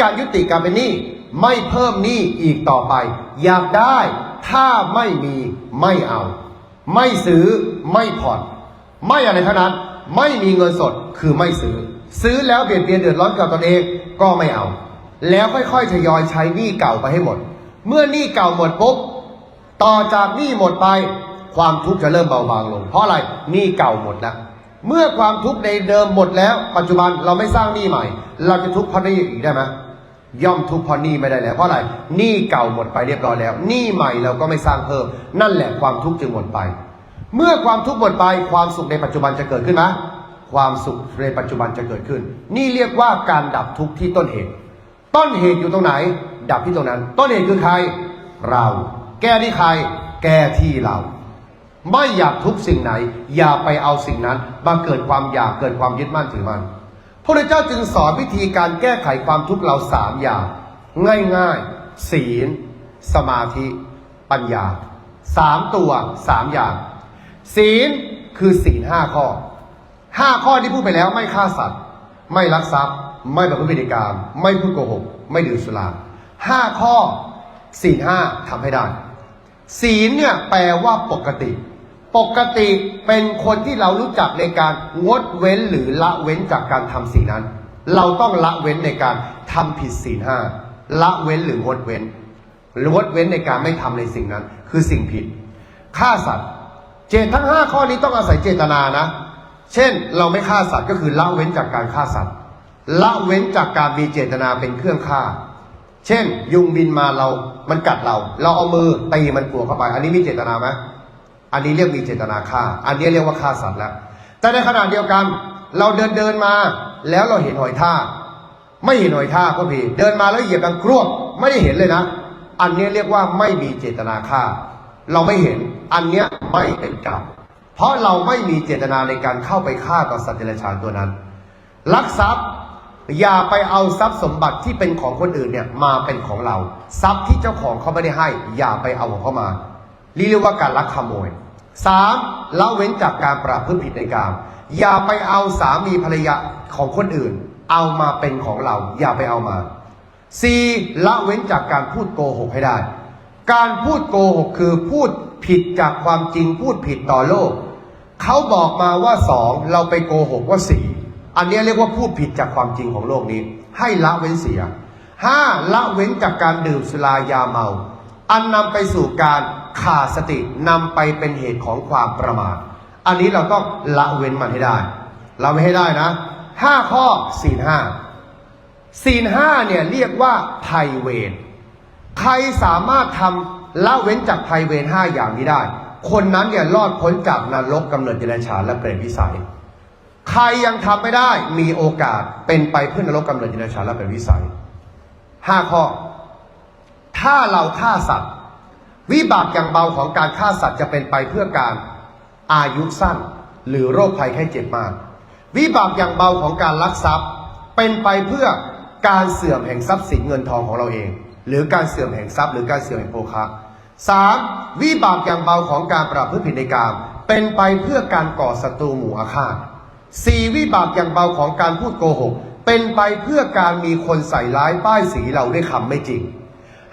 การยุติการเป็นหนี้ไม่เพิ่มหนี้อีกต่อไป อยากได้ถ้าไม่มีไม่เอา ไม่ซื้อไม่ผ่อน ไม่อะไรทั้งนั้น ไม่มีเงินสดคือไม่ซื้อ ซื้อแล้วเบียดเบียนเดือดร้อนกับตนเองก็ไม่เอา แล้วค่อยๆทยอยใช้หนี้เก่าไปให้หมด เมื่อหนี้เก่าหมดปุ๊บต่อจากหนี้หมดไป ความทุกข์จะเริ่มเบาบางลง เพราะอะไรหนี้เก่าหมดแล้วเมื่อความทุกข์ในเดิมหมดแล้ว ปัจจุบันเราไม่สร้างหนี้ใหม่ เราจะทุกข์เพราะหนี้อีกได้ไหม ย่อมทุกข์พราะหนี้ไม่ได้แล้วเพราะอะไรหนี้เก่าหมดไปเรียบร้อยแล้วหนี้ใหม่เราก็ไม่สร้างเพิ่ม นั่นแหละความทุกข์จึงหมดไป เมื่อความทุกข์หมดไป ความสุขในปัจจุบันจะเกิดขึ้นไหมความสุขในปัจจุบันจะเกิดขึ้น นี่เรียกว่าการดับทุกข์ที่ต้นเหตุ ต้นเหตุอยู่ตรงไหน ดับที่ตรงนั้น ต้นเหตุคือใคร เรา แก้ที่ใคร แก้ที่เรา ไม่อยากทุกสิ่งไหน อย่าไปเอาสิ่งนั้นมาเกิดความอยากเกิดความยึดมั่นถือมัน พระพุทธเจ้าจึงสอนวิธีการแก้ไขความทุกข์เราสามอย่าง ง่ายๆ ศีล สมาธิ ปัญญาสามตัวสามอย่าง ศีลคือศีลห้าข้อห้าข้อที่พูดไปแล้วไม่ฆ่าสัตว์ ไม่ลักทรัพย์ ไม่ประพฤติผิกรรมไม่พูดโกหก ไม่ดื่มสุราห้าข้อศีลห้าทำให้ได้ ศีลเนี่ยแปลว่าปกติ ปกติเป็นคนที่เรารู้จักในการงดเว้นหรือละเว้นจากการทำสิ่งนั้น เราต้องละเว้นในการทำผิดศีลห้าละเว้นหรืองดเว้นหรืองดเว้นในการไม่ทำในสิ่งนั้น คือสิ่งผิดฆ่าสัตว์ เจตทั้งห้าข้อนี้ต้องอาศัยเจตนานะ เช่น เราไม่ฆ่าสัตว์ก็คือละเว้นจากการฆ่าสัตว์ ละเว้นจากการมีเจตนาเป็นเครื่องฆ่า เช่น ยุงบินมาเรา มันกัดเรา เราเอามือตีมันกลัวเข้าไป อันนี้มีเจตนาไหม อันนี้เรียกมีเจตนาฆ่า อันนี้เรียกว่าฆ่าสัตว์แล้ว แต่ในขณะเดียวกัน เราเดินเดินมา แล้วเราเห็นหอยทากไม่เห็นหอยทากก็พี่เดินมาแล้วเหยียบดังกรวบไม่ได้เห็นเลยนะ อันนี้เรียกว่าไม่มีเจตนาฆ่า เราไม่เห็น อันเนี้ยไม่เป็นกรรมเพราะเราไม่มีเจตนาในการเข้าไปฆ่าต่อสัตว์เดรัจฉานตัวนั้น ลักทรัพย์อย่าไปเอาทรัพย์สมบัติที่เป็นของคนอื่นเนี่ยมาเป็นของเรา ทรัพย์ที่เจ้าของเขาไม่ได้ให้ อย่าไปเอาของเขามา เรียกว่าการลักขโมยสามละเว้นจากการประพฤติผิดในกามอย่าไปเอาสามีภรรยาของคนอื่น เอามาเป็นของเรา อย่าไปเอามาสี่ละเว้นจากการพูดโกหกให้ได้ การพูดโกหกคือพูดผิดจากความจริงพูดผิดต่อโลก เขาบอกมาว่าสองเราไปโกหกว่าสี่อันนี้เรียกว่าพูดผิดจากความจริงของโลกนี้ ให้ละเว้นเสียห้าละเว้นจากการดื่มสุรายาเมา อันนำไปสู่การ ขาดสตินำไปเป็นเหตุของความประมาท อันนี้เราต้องละเว้นมันให้ได้ละเว้นให้ได้นะห้าข้อศีลห้าศีลห้าเนี่ยเรียกว่าภัยเวร ใครสามารถทำละเว้นจากภัยเวรห้าอย่างนี้ได้ คนนั้นเนี่ยรอดพ้นจากนรกกำเนิดเดรัจฉานและเปรตวิสัย ใครยังทำไม่ได้มีโอกาสเป็นไปเพื่อนรกกำเนิดเดรัจฉานและเปรตวิสัยห้าข้อ ถ้าเราฆ่าสัตว์ วิบากอย่างเบาของการฆ่าสัตว์จะเป็นไปเพื่อการอายุสั้น หรือโรคภัยไข้เจ็บมาก วิบากอย่างเบาของการลักทรัพย์ เป็นไปเพื่อการเสื่อมแห่งทรัพย์สินเงินทองของเราเอง หรือการเสื่อมแห่งทรัพย์หรือการเสื่อมแห่งโภคะสามวิบากอย่างเบาของการประพฤติผิดในกามเป็นไปเพื่อการก่อศัตรูหมู่อาฆาตสี่วิบากอย่างเบาของการพูดโกหก เป็นไปเพื่อการมีคนใส่ร้ายป้ายสีเราด้วยคำไม่จริง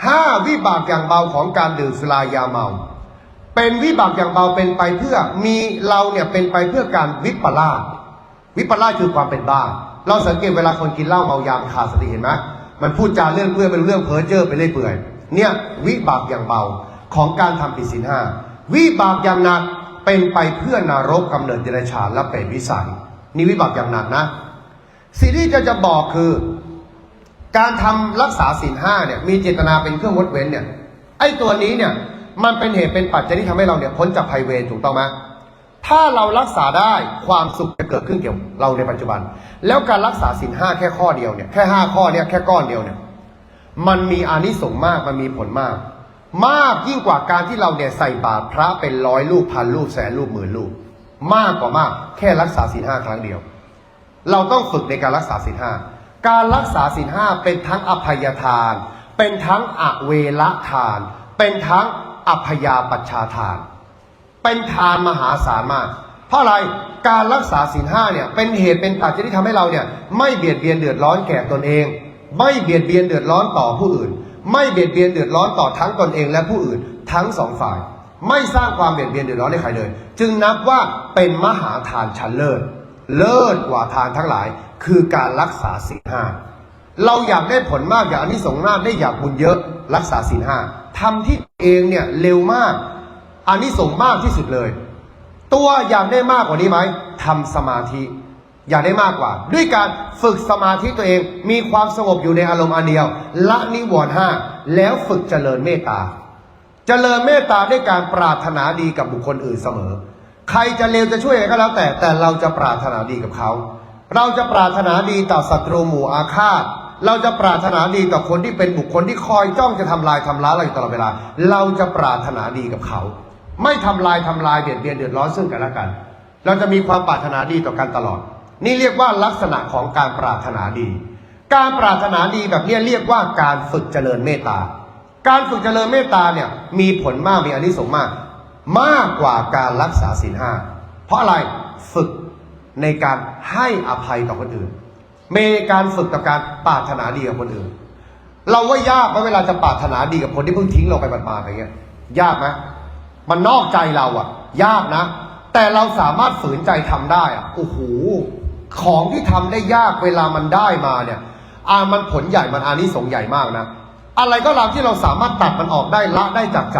ห้าวิบากอย่างเบาของการดื่มสุรายาเมา เป็นวิบากอย่างเบาเป็นไปเพื่อมีเราเนี่ยเป็นไปเพื่อการวิปลาสวิปลาสคือความเป็นบ้า เราสังเกตเวลาคนกินเหล้าเมายามขาดสติเห็นไหมมันพูดจาเรื่องเพื่อเป็นเรื่องเพ้อเจ้อไปเรื่อยเปื่อยเนี่ยวิบากอย่างเบาของการทำผิดศีลห้าวิบากอย่างหนักเป็นไปเพื่อนรกกำเนิดเดรัจฉานและเปรตวิสัยนี่วิบากอย่างหนักนะสิ่งที่จะจะบอกคือ การทำรักษาศีลห้าเนี่ยมีเจตนาเป็นเครื่องงดเว้นเนี่ยไอ้ตัวนี้เนี่ยมันเป็นเหตุเป็นปัจจัยที่ทำให้เราเนี่ยพ้นจากภัยเวรถูกต้องไหมถ้าเรารักษาได้ความสุขจะเกิดขึ้นเกี่ยวเราในปัจจุบัน แล้วการรักษาศีลห้าแค่ข้อเดียวเนี่ยแค่ห้าข้อเนี่ยแค่ก้อนเดียวเนี่ยมันมีอานิสงส์มากมันมีผลมาก มากยิ่งกว่าการที่เราเนี่ยใส่บาตรพระเป็นร้อยลูกพันลูกแสนลูกหมื่นลูกมากกว่ามากแค่รักษาศีลห้าครั้งเดียว เราต้องฝึกในการรักษาศีลห้า การรักษาศีลห้าเป็นทั้งอภัยทาน เป็นทั้งอเวรทาน เป็นทั้งอภยาปัชชาทาน เป็นทานมหาศาลมาก เพราะอะไรการรักษาศีลห้าเนี่ยเป็นเหตุเป็นปัจจัยที่ทำให้เราเนี่ยไม่เบียดเบียนเดือดร้อนแก่ตนเอง ไม่เบียดเบียนเดือดร้อนต่อผู้อื่น ไม่เบียดเบียนเดือดร้อนต่อทั้งตนเองและผู้อื่นทั้งสองฝ่าย ไม่สร้างความเบียดเบียนเดือดร้อนให้ใครเลย จึงนับว่าเป็นมหาทานชั้นเลิศ เลิศกว่าทานทั้งหลาย คือการรักษาศีลห้าเราอยากได้ผลมากอยากอานิสงส์มากได้อยากบุญเยอะรักษาศีลห้าทำที่เองเนี่ยเร็วมากอานิสงส์มากที่สุดเลย ตัวอยากได้มากกว่านี้ไหมทำสมาธิ อยากได้มากกว่า ด้วยการฝึกสมาธิตัวเองมีความสงบอยู่ในอารมณ์อันเดียวละนิวรณ์ห้าแล้วฝึกเจริญเมตตาเจริญเมตตาด้วยการปรารถนาดีกับบุคคลอื่นเสมอ ใครจะเลวจะช่วยยังไงก็แล้วแต่ แต่เราจะปรารถนาดีกับเขา เราจะปรารถนาดีต่อศัตรูหมู่อาฆาต เราจะปรารถนาดีต่อคนที่เป็นบุคคลที่คอยจ้องจะทำลายทำร้ายเราอยู่ตลอดเวลา เราจะปรารถนาดีกับเขา ไม่ทำลายทำลายเบียดเบียนเดือดร้อนซึ่งกันและกัน เราจะมีความปรารถนาดีต่อกันตลอด นี่เรียกว่าลักษณะของการปรารถนาดี การปรารถนาดีแบบนี้เรียกว่าการฝึกเจริญเมตตา การฝึกเจริญเมตตาเนี่ยมีผลมากมีอนิสงส์มาก มากกว่าการรักษาศีลห้าเพราะอะไรฝึกในการให้อภัยต่อคนอื่นเมการฝึกกับการปรารถนาดีกับคนอื่น เราว่ายากไหมเวลาจะปรารถนาดีกับคนที่เพิ่งทิ้งเราไปบาดๆอย่างเงี้ย ยากไหมมันนอกใจเราอะยากนะ แต่เราสามารถฝืนใจทำได้อะโอ้โหของที่ทำได้ยากเวลามันได้มาเนี่ยอามันผลใหญ่มันอานิสงส์ใหญ่มากนะ อะไรก็ตามที่เราสามารถตัดมันออกได้ละได้จากใจ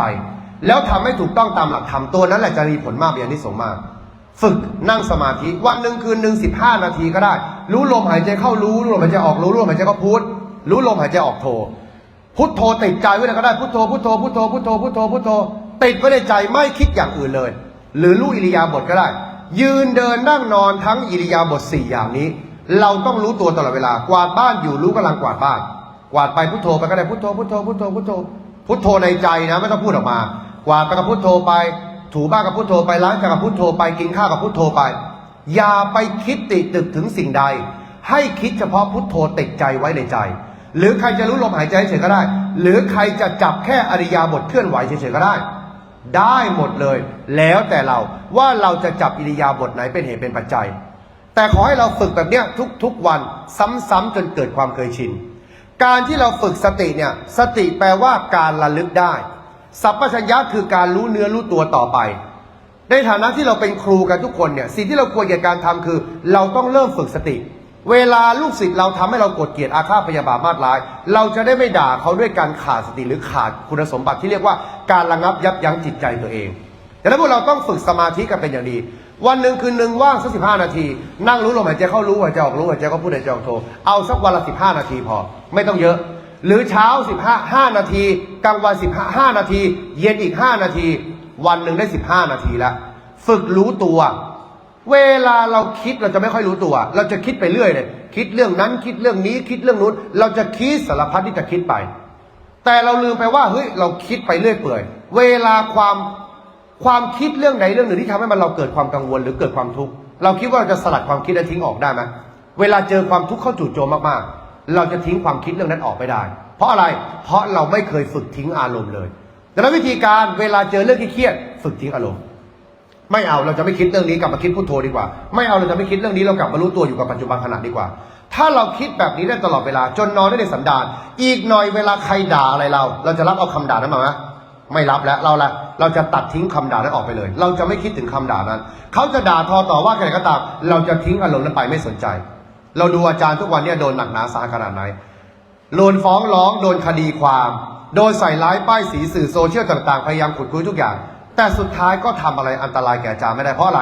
แล้วทำให้ถูกต้องตามหลักธรรมตัวนั้นแหละจะมีผลมากมีอานิสงส์มาก ฝึกนั่งสมาธิวันหนึ่งคืนหนึ่งสิบห้านาทีก็ได้ รู้ลมหายใจเข้ารู้รู้ลมหายใจออกรู้รู้ลมหายใจก็พุทรู้ลมหายใจออกโทพุทโธติดใจไว้เลยก็ได้พุทโธพุทโธพุทโธพุทโธพุทโธพุทโธติดไว้ในใจไม่คิดอย่างอื่นเลย หรือรู้อิริยาบถก็ได้ ยืนเดินนั่งนอนทั้งอิริยาบถสี่อย่างนี้ เราต้องรู้ตัวตลอดเวลากวาดบ้านอยู่รู้กำลังกวาดบ้าน กวาดไปพุทโธไปก็ได้พุทโธพุทโธพุทโธพุทโธพุทโธในใจนะไม่ต้องพูดออกมา วาดไปกับพุทโธไป ถูบ้านกับพุทโธไปล้างจานกับพุทโธไปกินข้าวกับพุทโธไป อย่าไปคิดติดตึกถึงสิ่งใด ให้คิดเฉพาะพุทโธติดใจไว้ในใจ หรือใครจะรู้ลมหายใจเฉยๆก็ได้ หรือใครจะจับแค่อริยาบทเคลื่อนไหวเฉยๆก็ได้ ได้หมดเลย แล้วแต่เราว่าเราจะจับอิริยาบถไหนเป็นเหตุเป็นปัจจัย แต่ขอให้เราฝึกแบบเนี้ยทุกๆวันซ้ำๆจนเกิดความเคยชินการที่เราฝึกสติเนี่ย สติแปลว่าการระลึกได้ สัพพัญญะคือการรู้เนื้อรู้ตัวต่อไป ในฐานะที่เราเป็นครูกันทุกคนเนี่ยสิ่งที่เราควรแก่การทำคือ เราต้องเริ่มฝึกสติ เวลาลูกศิษย์เราทำให้เราโกรธเกลียดอาฆาตพยาบาทมาดร้าย เราจะได้ไม่ด่าเขาด้วยการขาดสติหรือขาดคุณสมบัติที่เรียกว่าการระงับยับยั้งจิตใจตัวเองดังนั้นพวกเราต้องฝึกสมาธิกันเป็นอย่างดี วันหนึ่งคืนหนึ่งว่างสักสิบห้านาที นั่งรู้ลมหายใจเข้ารู้หายใจออกรู้หายใจก็พูดหายใจออกโทเอาสักวันละสิบห้านาทีพอ ไม่ต้องเยอะ หรือเช้าสิบห้านาที กลางวันสิบห้านาที เย็นอีกห้านาที วันหนึ่งได้สิบห้านาทีแล้ว ฝึกรู้ตัว เวลาเราคิดเราจะไม่ค่อยรู้ตัว เราจะคิดไปเรื่อยเลยคิดเรื่องนั้นคิดเรื่องนี้คิดเรื่องนู้น เราจะคิดสารพัดที่จะคิดไป แต่เราลืมไปว่าเฮ้ยเราคิดไปเรื่อยเปื่อย เวลาความความคิดเรื่องใดเรื่องหนึ่งที่ทำให้มันเราเกิดความกังวลหรือเกิดความทุกข์เราคิดว่าเราจะสลัดความคิดและทิ้งออกได้ไหมเวลาเจอความทุกข์เข้าจู่โจมมากๆ เราจะทิ้งความคิดเรื่องนั้นออกไม่ได้ เพราะอะไร เพราะเราไม่เคยฝึกทิ้งอารมณ์เลยดังนั้นวิธีการเวลาเจอเรื่องที่เครียด ฝึกทิ้งอารมณ์ ไม่เอาเราจะไม่คิดเรื่องนี้กลับมาคิดพุทโธดีกว่า ไม่เอาเราจะไม่คิดเรื่องนี้เรากลับมารู้ตัวอยู่กับปัจจุบันขณะดีกว่า ถ้าเราคิดแบบนี้ได้ตลอดเวลาจนนอนได้ในสันดาน อีกหน่อยเวลาใครด่าอะไรเรา เราจะรับเอาคำด่านั้นมาไหมไม่รับแล้วเราละเราจะตัดทิ้งคำด่านั้นออกไปเลย เราจะไม่คิดถึงคำด่านั้น เขาจะด่าทอต่อว่าใครก็ตาม เราจะทิ้งอารมณ์นั้นไปไม่สนใจ เราดูอาจารย์ทุกวันเนี่ยโดนหนักหนาสาขนาดไหนโดนฟ้องร้องโดนคดีความ โดนใส่ร้ายป้ายสีสื่อโซเชียลต่างๆ พยายามขุดคุยทุกอย่าง แต่สุดท้ายก็ทำอะไรอันตรายแก่อาจารย์ไม่ได้เพราะอะไร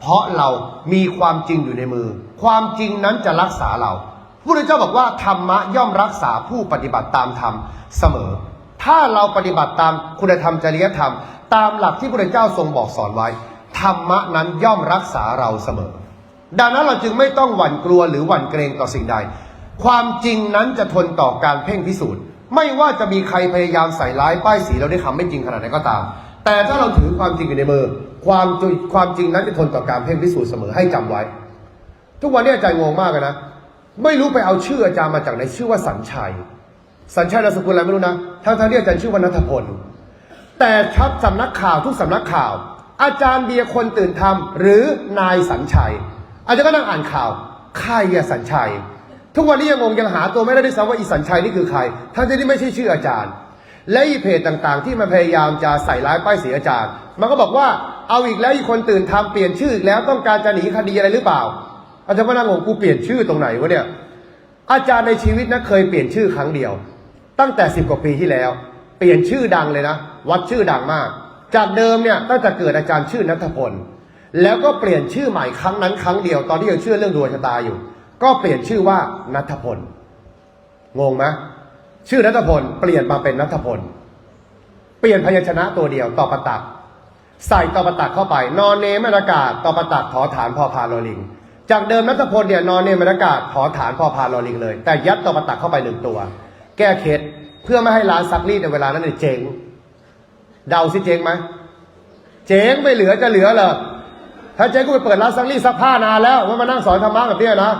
เพราะเรามีความจริงอยู่ในมือ ความจริงนั้นจะรักษาเราพระพุทธเจ้าบอกว่าธรรมะย่อมรักษาผู้ปฏิบัติตามธรรมเสมอ ถ้าเราปฏิบัติตามคุณธรรมจริยธรรม ตามหลักที่พระพุทธเจ้าทรงบอกสอนไว้ธรรมะนั้นย่อมรักษาเราเสมอ ดังนั้นเราจึงไม่ต้องหวั่นกลัวหรือหวั่นเกรงต่อสิ่งใด ความจริงนั้นจะทนต่อการเพ่งพิสูจน์ ไม่ว่าจะมีใครพยายามใส่ร้ายป้ายสีเราได้คำไม่จริงขนาดไหนก็ตาม แต่ถ้าเราถือความจริงอยู่ในมือ ความจริงความจริงนั้นจะทนต่อการเพ่งพิสูจน์เสมอให้จำไว้ ทุกวันนี้อาจารย์งงมากเลยนะ ไม่รู้ไปเอาชื่ออาจารย์มาจากไหนชื่อว่าสัญชัย สัญชัยนามสกุลอะไรไม่รู้นะทั้งทที่อาจารย์ชื่อว่านัทพล แต่ชับสำนักข่าวทุกสำนักข่าว อาจารย์เบียร์คนตื่นทำหรือนายสัญชัย อาจารย์ก็นั่งอ่านข่าวใครอะสัญชัย ทุกวันนี้ยังงงยังหาตัวไม่ได้ด้วยซ้ำว่าอีสันชัยนี่คือใคร ทั้งที่ไม่ใช่ชื่ออาจารย์ และอีเพจต่างๆ ที่มันพยายามจะใส่ร้ายป้ายสีอาจารย์ มันก็บอกว่าเอาอีกแล้วอีกคนตื่นทำเปลี่ยนชื่ออีกแล้วต้องการจะหนีคดีอะไรหรือเปล่า อาจารย์ว่านั่งงงกูเปลี่ยนชื่อตรงไหนวะเนี่ยอาจารย์ในชีวิตนะเคยเปลี่ยนชื่อครั้งเดียว ตั้งแต่สิบกว่าปีที่แล้ว เปลี่ยนชื่อดังเลยนะ วัดชื่อดังมาก จากเดิมเนี่ยตั้งแต่เกิดอาจารย์ชื่อนัทพล แล้วก็เปลี่ยนชื่อใหม่ครั้งนั้นครั้งเดียวตอนที่ยังเชื่อเรื่องดวงชะตาอยู่ ก็เปลี่ยนชื่อว่านัทพลงงไหมชื่อนัทพลเปลี่ยนมาเป็นนัทพล เปลี่ยนพยัญชนะตัวเดียวต่อประตัก ใส่ต่อประตักเข้าไป นอนเนมอากาศต่อประตักถอฐานพอพานลอลิง จากเดิมนัทพลเนี่ยนอนเนมอากาศถอฐานพอพานลอลิงเลย แต่ยัดต่อประตักเข้าไปหนึ่งตัว แก้เคล็ดเพื่อไม่ให้ร้านซักรีดในเวลานั้นเนี่ยเจ๊งเดาสิเจ๊งไหมเจ๊งไม่เหลือจะเหลือเหรอ ถ้าเจ๊ก็ไปเปิดร้านซักรีดซักผ้านานแล้วว่ามานั่งสอนธรรมะแบบเนี้ยนะ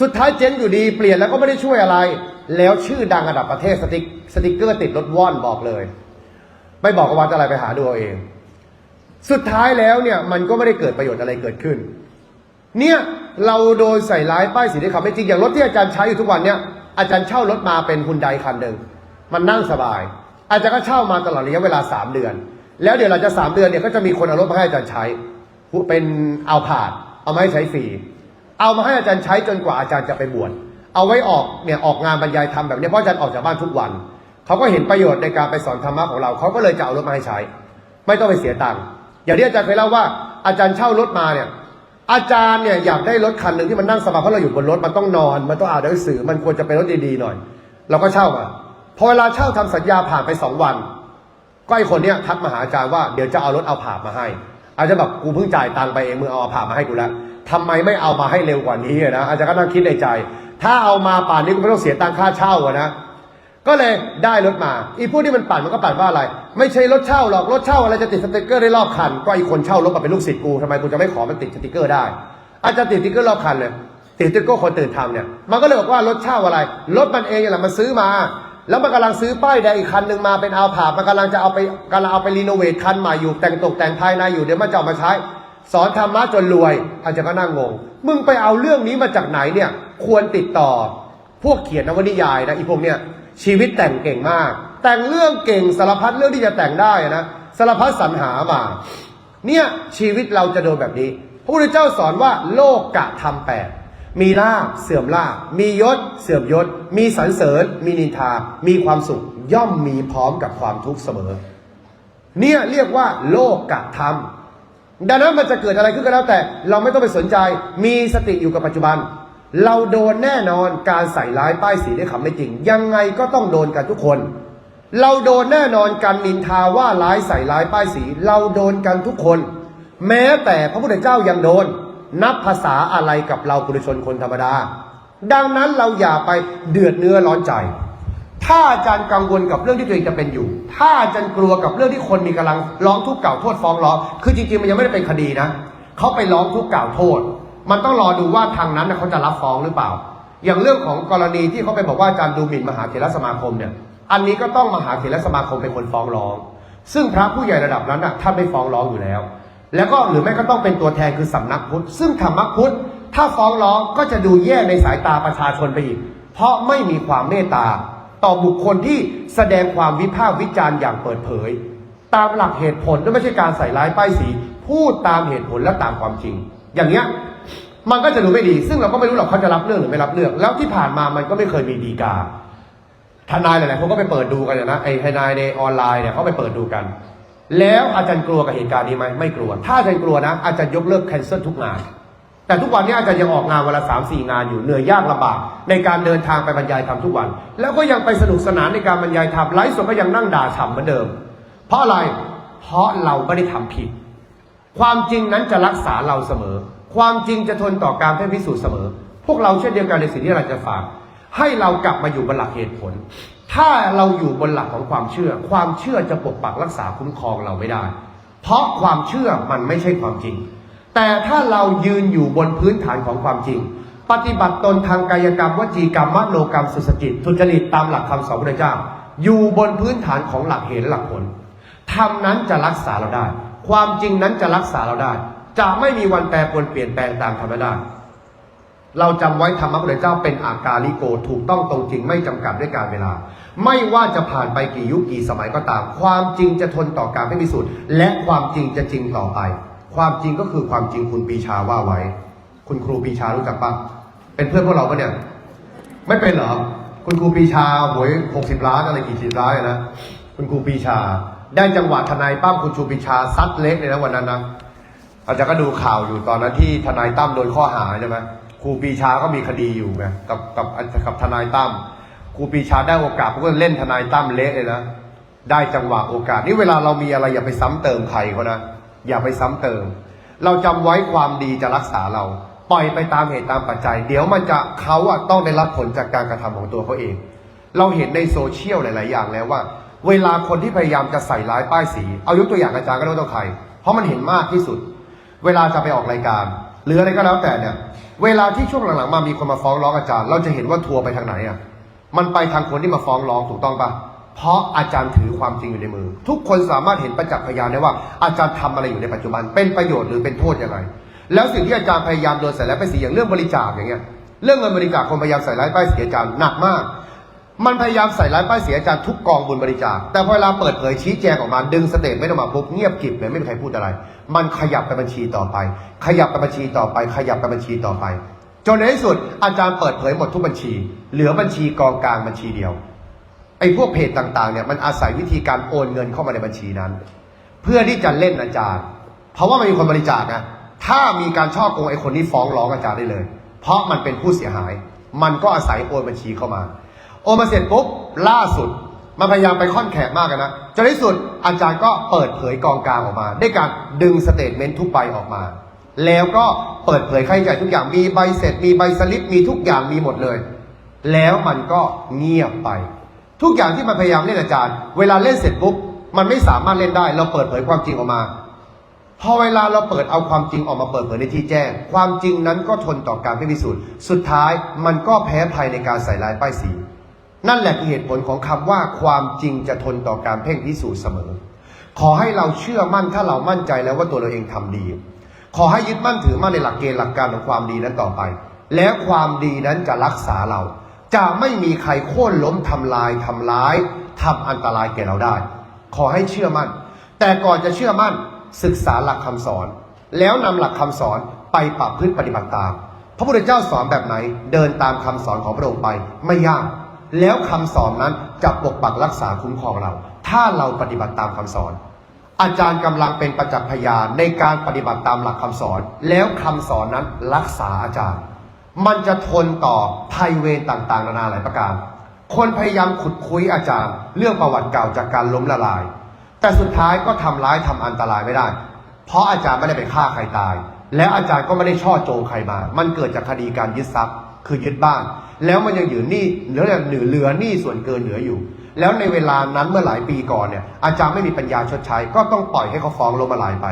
สุดท้ายเจ๊งอยู่ดีเปลี่ยนแล้วก็ไม่ได้ช่วยอะไร แล้วชื่อดังระดับประเทศสติกสติกเกอร์ติดรถว่อนบอกเลย ไม่บอกว่าวัดอะไรไปหาดูเอาเอง สุดท้ายแล้วเนี่ยมันก็ไม่ได้เกิดประโยชน์อะไรเกิดขึ้น เนี่ยเราโดนใส่ร้ายป้ายสีที่ขับไม่จริงอย่างรถที่อาจารย์ใช้อยู่ทุกวันเนี่ยอาจารย์เช่ารถมาเป็นฮุนไดคันหนึ่งมันนั่งสบาย อาจารย์ก็เช่ามาตลอดระยะเวลาสามเดือน แล้วเดี๋ยวเราจะสามเดือนเนี่ยก็จะมีคนเอารถมาให้อาจารย์ใช้ เป็นเอาผาด เอามาให้ใช้ฟรี เอามาให้อาจารย์ใช้จนกว่าอาจารย์จะไปบวช เอาไว้ออกเนี่ยออกงานบรรยายธรรมแบบนี้เพราะอาจารย์ออกจากบ้านทุกวัน เขาก็เห็นประโยชน์ในการไปสอนธรรมะของเรา เขาก็เลยจะเอารถมาให้ใช้ ไม่ต้องไปเสียตังค์ อย่างที่อาจารย์เคยเล่าว่า อาจารย์เช่ารถมาเนี่ย อาจารย์เนี่ยอยากได้รถคันหนึ่งที่มันนั่งสบายเพราะเราอยู่บนรถมันต้องนอน มันต้องอ่านหนังสือ มันควรจะเป็นรถดีๆหน่อย เราก็เช่ามา พอเวลาเช่าทำสัญญาผ่านไปสองวัน ก็ไอคนเนี้ยทักมาหาอาจารย์ว่าเดี๋ยวจะเอารถเอาผาบมาให้ อาจารย์แบบกูเพิ่งจ่ายตังไปเองมึงเอาอาผามาให้กูแล้วทำไมไม่เอามาให้เร็วกว่านี้นะอาจารย์ก็นั่งคิดในใจ ถ้าเอามาป่านนี้กูไม่ต้องเสียตังค่าเช่าอะนะก็เลยได้รถมาอีพวกที่มันปั่นมันก็ปั่นว่าอะไร ไม่ใช่รถเช่าหรอกรถเช่าอะไรจะติดสติกเกอร์ได้รอบคัน ก็อีคนเช่ารถมาเป็นลูกศิษย์กูทำไมกูจะไม่ขอมันติดสติกเกอร์ได้ อาจจะติดสติกเกอร์รอบคันเลยติดสติกเกอร์คนตื่นทำเนี่ยมันก็เลยบอกว่ารถเช่าอะไรรถมันเองอย่างไรมันซื้อมา แล้วมันกำลังซื้อป้ายแดงอีกคันหนึ่งมาเป็นเอาผามันกำลังจะเอาไปกำลังเอาไปรีโนเวทคันใหม่อยู่แต่งตกแต่งภายในอยู่เดี๋ยวมันจะเอามาใช้ สอนธรรมะจนรวยอาจจะก็นั่งงง มึงไปเอาเรื่องนี้มาจากไหนเนี่ย ควรติดต่อ พวกเขียนนวนิยายนะอีพวกเนี่ยชีวิตแต่งเก่งมาก แต่งเรื่องเก่งสารพัดเรื่องที่จะแต่งได้นะสารพัดสรรหามา เนี่ยชีวิตเราจะโดนแบบนี้พระพุทธเจ้าสอนว่าโลกกะทำแปด มีลาบเสื่อมลาบมียศ เสื่อมยศ มีสรรเสริญ มีนินทา มีความสุข ย่อมมีพร้อมกับความทุกข์เสมอ เนี่ยเรียกว่า โลกกะทำดังนั้นมันจะเกิดอะไรขึ้นก็แล้วแต่ เราไม่ต้องไปสนใจ มีสติอยู่กับปัจจุบัน เราโดนแน่นอนการใส่ร้ายป้ายสีด้วยคำไม่จริง ยังไงก็ต้องโดนกันทุกคน เราโดนแน่นอนการนินทาว่าร้ายใส่ร้ายป้ายสี เราโดนกันทุกคน แม้แต่พระพุทธเจ้ายังโดน นับภาษาอะไรกับเราปุถุชนคนธรรมดา ดังนั้นเราอย่าไปเดือดเนื้อร้อนใจ ถ้าอาจารย์กังวลกับเรื่องที่ตัวเองจะเป็นอยู่ ถ้าอาจารย์กลัวกับเรื่องที่คนมีกำลังร้องทุกข์กล่าวโทษฟ้องร้อง คือจริงๆมันยังไม่ได้เป็นคดีนะ เขาไปร้องทุกข์กล่าวโทษ มันต้องรอดูว่าทางนั้นเขาจะรับฟ้องหรือเปล่า อย่างเรื่องของกรณีที่เขาไปบอกว่าอาจารย์ดูหมิ่นมหาเถรสมาคมเนี่ย อันนี้ก็ต้องมหาเถรสมาคมเป็นคนฟ้องร้อง ซึ่งพระผู้ใหญ่ระดับนั้นน่ะท่านไม่ฟ้องร้องอยู่แล้ว แล้วก็หรือไม่ก็ต้องเป็นตัวแทนคือสำนักพุทธ ซึ่งธรรมพุทธ ถ้าฟ้องร้องก็จะดูแย่ในสายตาประชาชนไปอีก เพราะไม่มีความเมตตา ต่อบุคคลที่แสดงความวิพากษ์วิจารณ์อย่างเปิดเผย ตามหลักเหตุผลและไม่ใช่การใส่ร้ายป้ายสี พูดตามเหตุผลและตามความจริง อย่างเงี้ยมันก็จะดูไม่ดี ซึ่งเราก็ไม่รู้หรอกเขาจะรับเรื่องหรือไม่รับเรื่อง แล้วที่ผ่านมามันก็ไม่เคยมีดีกาทนายหลายๆคนก็ไปเปิดดูกันนะไอ้ทนายในออนไลน์เนี่ยเขาไปเปิดดูกัน แล้วอาจารย์กลัวกับเหตุการณ์นี้ไหมไม่กลัว ถ้าอาจารย์กลัวนะ อาจารย์ยกเลิกแคนเซิลทุกงาน แต่ทุกวันนี้อาจารย์ยังออกงานวันละสามสี่งานอยู่เหนื่อยยากลำบากในการเดินทางไปบรรยายธรรมทุกวัน แล้วก็ยังไปสนุกสนานในการบรรยายธรรมไลฟ์สดก็ยังนั่งด่าฉ่ำเหมือนเดิม เพราะอะไร เพราะเราไม่ได้ทำผิด ความจริงนั้นจะรักษาเราเสมอ ความจริงจะทนต่อการเพ่พิสูจน์เสมอ พวกเราเช่นเดียวกันในสิ่งที่เราจะฝาก ให้เรากลับมาอยู่บนหลักเหตุผล ถ้าเราอยู่บนหลักของความเชื่อ ความเชื่อจะปกปักรักษาคุ้มครองเราไม่ได้ เพราะความเชื่อมันไม่ใช่ความจริง แต่ถ้าเรายืนอยู่บนพื้นฐานของความจริง ปฏิบัติตนทางกายกรรมวจีกรรมมโนกรรมสุสจิต ทุจริตตามหลักคำสอนพระเจ้า อยู่บนพื้นฐานของหลักเหตุและหลักผลธรรมนั้นจะรักษาเราได้ ความจริงนั้นจะรักษาเราได้ จะไม่มีวันแปรปรวนเปลี่ยนแปลงตามธรรมดา เราจำไว้ธรรมะพระพุทธเจ้าเป็นอากาลิโกถูกต้องตรงจริงไม่จำกัดด้วยการเวลา ไม่ว่าจะผ่านไปกี่ยุคกี่สมัยก็ตาม ความจริงจะทนต่อการไม่มีสูตรและความจริงจะจริงต่อไป ความจริงก็คือความจริงคุณปีชาว่าไว้ คุณครูปีชารู้จักปะเป็นเพื่อนพวกเราปะเนี่ย ไม่เป็นเหรอคุณครูปีชาหวยหกสิบล้านอะไรกี่สิบล้านนะคุณครูปีชา ได้จังหวะทนายปั้มคุณครูปีชาซัดเล็กเลยนะวันนั้นนะอาจารย์ก็ดูข่าวอยู่ตอนนั้นที่ทนายตั้มโดนข้อหาใช่ไหม ครูปีชาก็มีคดีอยู่ไงกับกับกับทนายตั้มครูปีชาได้โอกาสพวกก็เล่นทนายตั้มเละเลยนะได้จังหวะโอกาสนี่เวลาเรามีอะไรอย่าไปซ้ำเติมใครเขานะอย่าไปซ้ำเติม เราจำไว้ความดีจะรักษาเรา ปล่อยไปตามเหตุตามปัจจัย เดี๋ยวมันจะเขาอะต้องได้รับผลจากการกระทำของตัวเขาเอง เราเห็นในโซเชียลหลาย ๆ อย่างแล้วว่า เวลาคนที่พยายามจะใส่ร้ายป้ายสี เอายกตัวอย่างอาจารย์ก็ไม่ต้องใคร เพราะมันเห็นมากที่สุด เวลาจะไปออกรายการ หรืออะไรก็แล้วแต่เนี่ย เวลาที่ช่วงหลังๆมามีคนมาฟ้องร้องอาจารย์ เราจะเห็นว่าทัวร์ไปทางไหนอะมันไปทางคนที่มาฟ้องร้องถูกต้องปะเพราะอาจารย์ถือความจริงอยู่ในมือ ทุกคนสามารถเห็นประจักษ์พยานได้ว่า อาจารย์ทำอะไรอยู่ในปัจจุบัน เป็นประโยชน์หรือเป็นโทษยังไง แล้วสิ่งที่อาจารย์พยายามโดนใส่ร้ายไปสีอย่างเรื่องบริจาคอย่างเงี้ยเรื่องเงินบริจาคคนพยายามใส่ร้ายป้ายสีอาจารย์หนักมาก มันพยายามใส่ร้ายป้ายเสียอาจารย์ทุกกองบุญบริจาค แต่พอเวลาเปิดเผยชี้แจงออกมาดึงสเตทไม่ออกมาปุ๊บเงียบกริบเลยไม่มีใครพูดอะไร มันขยับไปบัญชีต่อไป ขยับไปบัญชีต่อไป ขยับไปบัญชีต่อไป จนในที่สุดอาจารย์เปิดเผยหมดทุกบัญชี เหลือบัญชีกองกลางบัญชีเดียวไอ้พวกเพจต่างๆเนี่ยมันอาศัยวิธีการโอนเงินเข้ามาในบัญชีนั้น เพื่อที่จะเล่นอาจารย์ เพราะว่ามันมีคนบริจาคนะถ้ามีการช่อโกงไอ้คนนี้ฟ้องร้องอาจารย์ได้เลย เพราะมันเป็นผู้เสียหาย มันก็อาศัยโอนบัญชีเข้ามา โอนมาเสร็จปุ๊บล่าสุดมันพยายามไปค่อนแขกมากนะจนในที่สุดอาจารย์ก็เปิดเผยกองกลางออกมา ด้วยการดึงสเตทเมนต์ทุกใบออกมา แล้วก็เปิดเผยค่าใช้จ่ายทุกอย่างมีใบเสร็จ มีใบสลิปมีทุกอย่างมีหมดเลย แล้วมันก็เงียบไป ทุกอย่างที่มันพยายามเล่นอาจารย์ เวลาเล่นเสร็จปุ๊บมันไม่สามารถเล่นได้ เราเปิดเผยความจริงออกมา พอเวลาเราเปิดเอาความจริงออกมาเปิดเผยในที่แจ้ง ความจริงนั้นก็ทนต่อการไม่พิสูจน์สุดท้ายมันก็แพ้ภัยในการใส่ลายป้ายสี นั่นแหละคือเหตุผลของคำว่าความจริงจะทนต่อการเพ่งพิสูจน์เสมอ ขอให้เราเชื่อมั่นถ้าเรามั่นใจแล้วว่าตัวเราเองทำดี ขอให้ยึดมั่นถือมั่นในหลักเกณฑ์หลักการของความดีนั้นต่อไป แล้วความดีนั้นจะรักษาเรา จะไม่มีใครโค่นล้มทำลายทำร้ายทำอันตรายแก่เราได้ ขอให้เชื่อมั่น แต่ก่อนจะเชื่อมั่นศึกษาหลักคำสอน แล้วนำหลักคำสอนไปปรับพฤติปฏิบัติตาม พระพุทธเจ้าสอนแบบไหน เดินตามคำสอนของพระองค์ไปไม่ยาก แล้วคำสอนนั้นจะปกปักรักษาคุ้มครองเรา ถ้าเราปฏิบัติตามคำสอน อาจารย์กำลังเป็นประจักษ์พยานในการปฏิบัติตามหลักคำสอน แล้วคำสอนนั้นรักษาอาจารย์ มันจะทนต่อภัยเวรต่างๆ นานาหลายประการ คนพยายามขุดคุยอาจารย์ เรื่องประวัติเก่าจากการล้มละลาย แต่สุดท้ายก็ทำร้ายทำอันตรายไม่ได้ เพราะอาจารย์ไม่ได้ไปฆ่าใครตาย แล้วอาจารย์ก็ไม่ได้ช่อโจงใครมา มันเกิดจากคดีการยึดทรัพย์ คือยึดบ้าน แล้วมันยังอยู่หนี้เหลือเหลือเหลือหนี้ส่วนเกินเหลืออยู่ แล้วในเวลานั้นเมื่อหลายปีก่อนเนี่ยอาจารย์ไม่มีปัญญาชดใช้ ก็ต้องปล่อยให้เขาฟ้องล้มละลายไป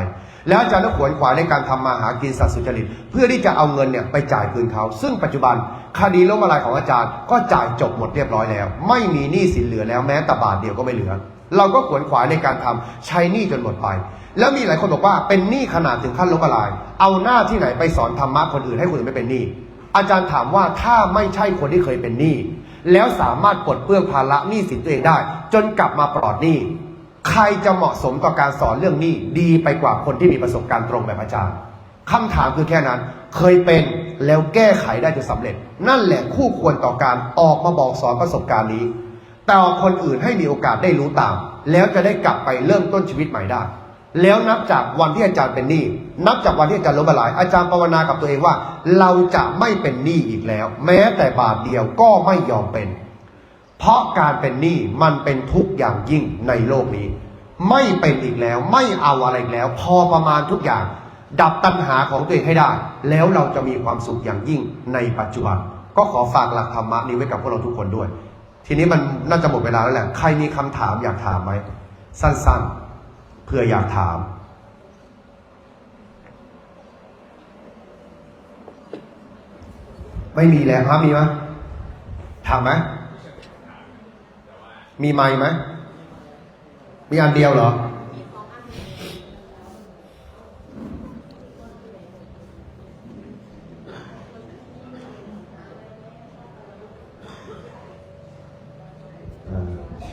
แล้วอาจารย์ก็ขวนขวายในการทำมาหากินสัตว์สุจริต เพื่อที่จะเอาเงินเนี่ยไปจ่ายคืนเขา ซึ่งปัจจุบันคดีล้มละลายของอาจารย์ก็จ่ายจบหมดเรียบร้อยแล้ว ไม่มีหนี้สินเหลือแล้วแม้แต่บาทเดียวก็ไม่เหลือ เราก็ขวนขวายในการทำใช้หนี้จนหมดไปแล้วมีหลายคนบอกว่าเป็นหนี้ขนาดถึงขั้นล้มละลาย เอาหน้าที่ไหนไปสอนธรรมะคนอื่นให้คนอื่นไม่เป็นหนี้ อาจารย์ถามว่าถ้าไม่ใช่คนที่เคยเป็นหนี้แล้วสามารถปลดเปลื้องภาระหนี้สินตัวเองได้ จนกลับมาปลอดหนี้ใครจะเหมาะสมต่อการสอนเรื่องหนี้ดีไปกว่าคนที่มีประสบการณ์ตรงแบบอาจารย์คำถามคือแค่นั้น เคยเป็นแล้วแก้ไขได้จนสำเร็จ นั่นแหละคู่ควรต่อการออกมาบอกสอนประสบการณ์นี้ แต่คนอื่นให้มีโอกาสได้รู้ตาม แล้วจะได้กลับไปเริ่มต้นชีวิตใหม่ได้ แล้วนับจากวันที่อาจารย์เป็นหนี้นับจากวันที่อาจารย์ล้มละลาย อาจารย์ภาวนากับตัวเองว่า เราจะไม่เป็นหนี้อีกแล้ว แม้แต่บาทเดียวก็ไม่ยอมเป็น เพราะการเป็นหนี้มันเป็นทุกอย่างยิ่งในโลกนี้ ไม่เป็นอีกแล้วไม่เอาอะไรแล้ว พอประมาณทุกอย่าง ดับตัณหาของตัวเองให้ได้ แล้วเราจะมีความสุขอย่างยิ่งในปัจจุบัน ก็ขอฝากหลักธรรมะนี้ไว้กับพวกเราทุกคนด้วย ทีนี้มันน่าจะหมดเวลาแล้วแหละใครมีคำถามอยากถามไหมสั้น ๆ เพื่ออยากถาม ไม่มีแล้วครับมีไหมถามไหมมีไม้ไหมมีอันเดียวเหรอ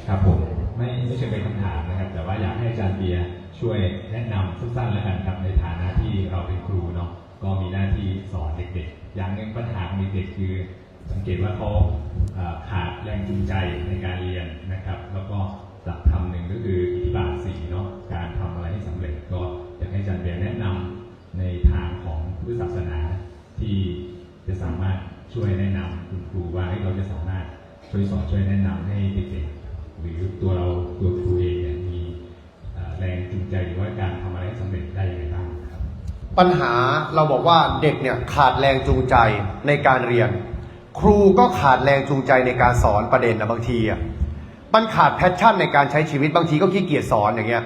ครับผมไม่ไม่ใช่เป็นคำถามนะครับ แต่ว่าอยากให้อาจารย์เบียร์ช่วยแนะนำสั้นๆแล้วกันครับในฐานะที่เราเป็นครูเนาะก็มีหน้าที่สอนเด็กๆ อย่างหนึ่งปัญหาของเด็กๆคือ สัง เกตว่าเขาขาดแรงจูงใจในการเรียนนะครับ แล้วก็หลักธรรมหนึ่งก็คืออิทธิบาทสีเนาะการทำอะไรให้สำเร็จก็อยากให้อาจารย์เบียร์แนะนำในทางของพุทธศาสนาที่จะสามารถช่วยแนะนำคุณครูว่าให้เราจะสามารถช่วยสอนช่วยแนะนำให้เด็กๆหรือตัวเราตัวครูเองเนี่ยมีแรงจูงใจหรือว่าการทำอะไรให้สำเร็จได้ยังไงบ้างครับ ปัญหาเราบอกว่าเด็กเนี่ยขาดแรงจูงใจในการเรียน ครูก็ขาดแรงจูงใจในการสอนประเด็นนะบางทีอะมันขาดแพชชั่นในการใช้ชีวิตบางทีก็ขี้เกียจสอนอย่างเงี้ย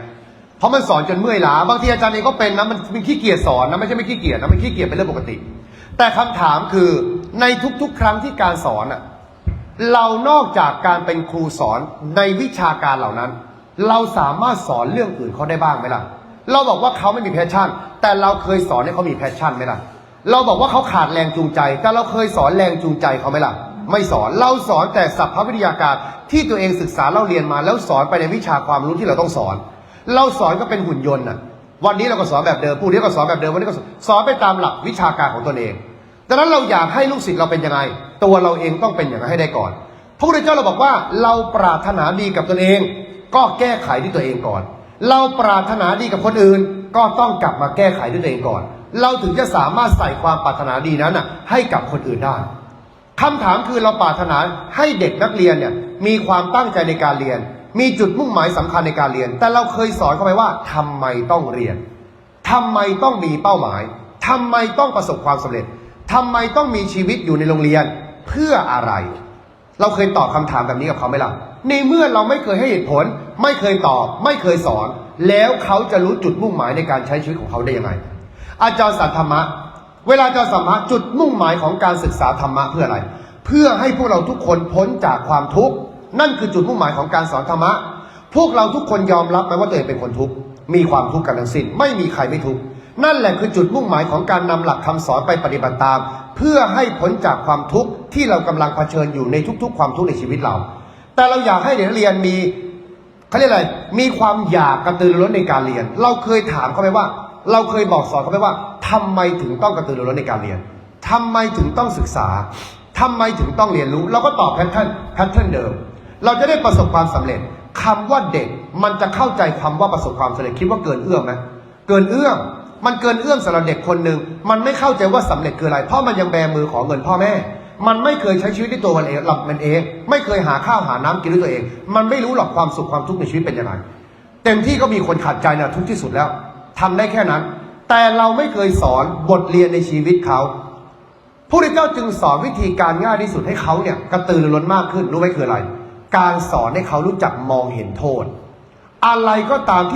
เพราะมันสอนจนเมื่อยล้าบางทีอาจารย์เองก็เป็นนะมันมันขี้เกียจสอนนะไม่ใช่ไม่ขี้เกียจนะมันขี้เกียจเป็นเรื่องปกติ แต่คำถามคือในทุกๆ ครั้งที่การสอนอะเรานอกจากการเป็นครูสอนในวิชาการเหล่านั้น เราสามารถสอนเรื่องอื่นเขาได้บ้างไหมล่ะ เราบอกว่าเขาไม่มีแพชชั่น แต่เราเคยสอนให้เขามีแพชชั่นไหมล่ะ เราบอกว่าเขาขาดแรงจูงใจ แต่เราเคยสอนแรงจูงใจเขาไหมล่ะ ไม่สอนเราสอนแต่สัพพวิทยาการที่ตัวเองศึกษาเล่าเรียนมา แล้วสอนไปในวิชาความรู้ที่เราต้องสอน เราสอนก็เป็นหุ่นยนต์น่ะ วันนี้เราก็สอนแบบเดิมพรุ่งนี้ก็สอนแบบเดิมวันนี้ก็สอนสอนไปตามหลักวิชาการของตนเองดังนั้นเราอยากให้ลูกศิษย์เราเป็นยังไง ตัวเราเองต้องเป็นอย่างนั้นให้ได้ก่อนพระพุทธเจ้าเราบอกว่าเราปรารถนาดีกับตนเอง ก็แก้ไขที่ตัวเองก่อน เราปรารถนาดีกับคนอื่น ก็ต้องกลับมาแก้ไขด้วยตัวเองก่อน เราถึงจะสามารถใส่ความปรารถนาดีนั้นน่ะ ให้กับคนอื่นได้คำถามคือเราปรารถนาให้เด็กนักเรียนเนี่ยมีความตั้งใจในการเรียน มีจุดมุ่งหมายสำคัญในการเรียน แต่เราเคยสอนเขาไปว่าทำไมต้องเรียนทำไมต้องมีเป้าหมายทำไมต้องประสบความสำเร็จทำไมต้องมีชีวิตอยู่ในโรงเรียนเพื่ออะไร เราเคยตอบคำถามแบบนี้กับเขาไหมล่ะในเมื่อเราไม่เคยให้เหตุผล ไม่เคยตอบ ไม่เคยสอน แล้วเขาจะรู้จุดมุ่งหมายในการใช้ชีวิตของเขาได้ยังไง อาจารย์สันธรรมะ เวลาอาจารย์สัมมะจุดมุ่งหมายของการศึกษาธรรมะเพื่ออะไร เพื่อให้พวกเราทุกคนพ้นจากความทุกข์นั่นคือจุดมุ่งหมายของการสอนธรรมะ พวกเราทุกคนยอมรับไหมว่าตัวเองเป็นคนทุกข์มีความทุกข์กันทั้งสิ้นไม่มีใครไม่ทุกข์นั่นแหละคือจุดมุ่งหมายของการนำหลักคำสอนไปปฏิบัติตาม เพื่อให้พ้นจากความทุกข์ที่เรากำลังเผชิญอยู่ในทุก ๆ ความทุกข์ในชีวิตเรา แต่เราอยากให้เด็กนักเรียนมีเขาเรียกอะไร มีความอยากกระตือรือร้นในการเรียน เราเคยถามเขาไหมว่า เราเคยบอกสอนเขาไหมว่าทำไมถึงต้องกระตือรือร้นในการเรียนทำไมถึงต้องศึกษาทำไมถึงต้องเรียนรู้ เราก็ตอบแพทเทิร์นแพทเทิร์นเดิม เราจะได้ประสบความสำเร็จคำว่าเด็กมันจะเข้าใจคำว่าประสบความสำเร็จคิดว่าเกินเอื้อมไหมเกินเอื้อมมันเกินเอื้อมสำหรับเด็กคนหนึ่งมันไม่เข้าใจว่าสำเร็จคืออะไร เพราะมันยังแบมือขอเงินพ่อแม่ มันไม่เคยใช้ชีวิตด้วยตัวมันเองหลับมันเอง ไม่เคยหาข้าวหาน้ำกินด้วยตัวเอง มันไม่รู้หรอกความสุขความทุกข์ในชีวิตเป็นยังไงเต็มที่ก็มีคนขัดใจนะทุกที่สุดแล้ว ทำได้แค่นั้น แต่เราไม่เคยสอนบทเรียนในชีวิตเขาพระพุทธเจ้าจึงสอนวิธีการง่ายที่สุดให้เขาเนี่ยกระตือรือร้นมากขึ้นรู้ไหมคืออะไร การสอนให้เขารู้จักมองเห็นโทษ อะไรก็ตามที่